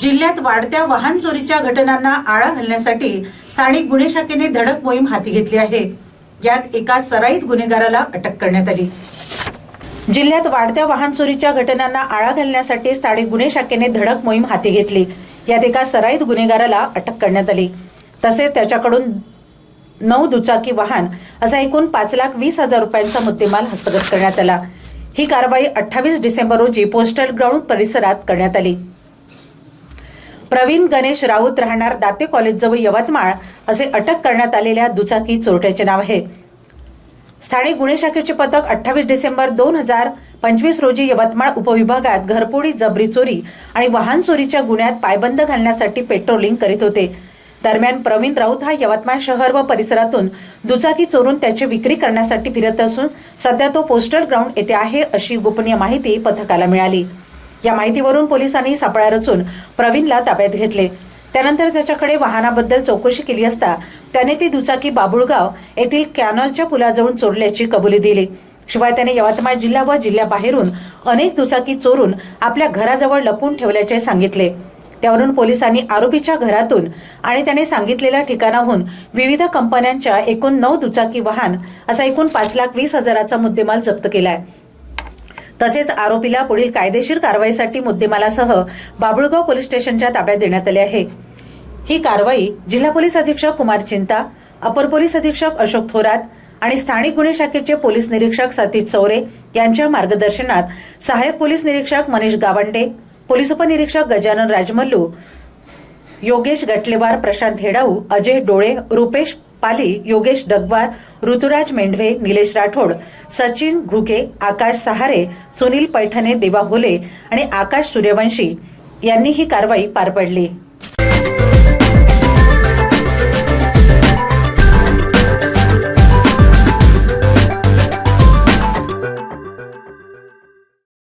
जिल्ह्यात वाढत्या वाहन चोरीच्या घटनांना आळा घालण्यासाठी स्थानिक गुन्हे शाखेने धडक मोहीम हाती घेतली आहे. यात एका सराईत गुन्हेगाराला अटक करण्यात आली. जिल्ह्यात वाढत्या वाहन चोरीच्या घटनांना आळा घालण्यासाठी स्थानिक गुन्हे शाखेने धडक मोहीम हाती घेतली. यात एका सराईत गुन्हेगाराला अटक करण्यात आली. तसेच त्याच्याकडून नऊ दुचाकी वाहन असा एकूण पाच लाख वीस हजार रुपयांचा मुद्देमाल हस्तगत करण्यात आला. ही कारवाई अठ्ठावीस डिसेंबर रोजी पोस्टल ग्राउंड परिसरात करण्यात आली. प्रवीण गणेश राऊत राहणार दाते कॉलेजजवळ यवतमाळ असे अटक करण्यात आलेल्या दुचाकी चोरट्याचे नाव आहे. स्थानिक गुन्हे शाखेचे पथक अठ्ठावीस डिसेंबर दोन हजार पंचवीस रोजी यवतमाळ उपविभागात घरपोडी जबरी चोरी आणि वाहन चोरीच्या गुन्ह्यात पायबंद घालण्यासाठी पेट्रोलिंग करीत होते. दरम्यान प्रवीण राऊत हा यवतमाळ शहर व परिसरातून दुचाकी चोरून त्याची विक्री करण्यासाठी फिरत असून सध्या तो पोस्टल ग्राउंड येथे आहे अशी गोपनीय माहिती पथकाला मिळाली. या माहितीवरून पोलिसांनी सापळा रचून प्रवीणला ताब्यात घेतले. त्यानंतर त्याच्याकडे वाहनाबद्दल चौकशी केली असता त्याने ती दुचाकी बाबुळगाव येथील कॅनॉलच्या पुलाजवळून चोरल्याची कबुली दिली. शिवाय त्याने यवतमाळ जिल्हा व जिल्ह्याबाहेरून अनेक दुचाकी चोरून आपल्या घराजवळ लपून ठेवल्याचे सांगितले. त्यावरून पोलिसांनी आरोपीच्या घरातून आणि त्याने सांगितलेल्या ठिकाणाहून विविध कंपन्यांच्या एकूण नऊ दुचाकी वाहन असा एकूण पाच लाख वीस हजाराचा मुद्देमाल जप्त केलाय. तसेच आरोपीला पुढील कायदेशीर कारवाईसाठी मुद्देमालासह बाबुळगाव पोलीस स्टेशनच्या ताब्यात देण्यात आले आहे. ही कारवाई जिल्हा पोलीस अधीक्षक कुमार चिंता अपर पोलीस अधीक्षक अशोक थोरात आणि स्थानिक गुन्हे शाखेचे पोलीस निरीक्षक सतीश चौरे यांच्या मार्गदर्शनात सहाय्यक पोलीस निरीक्षक मनीष गावंडे पोलीस उपनिरीक्षक गजानन राजमल्लू योगेश गटलेवार प्रशांत हेडाऊ अजय डोळे रुपेश पाली योगेश डगवार ऋतुराज मेंढवे निलेश राठोड सचिन घुके आकाश सहारे सुनील पैठणे देवा होले आणि आकाश सूर्यवंशी यांनी ही कारवाई पार पडली.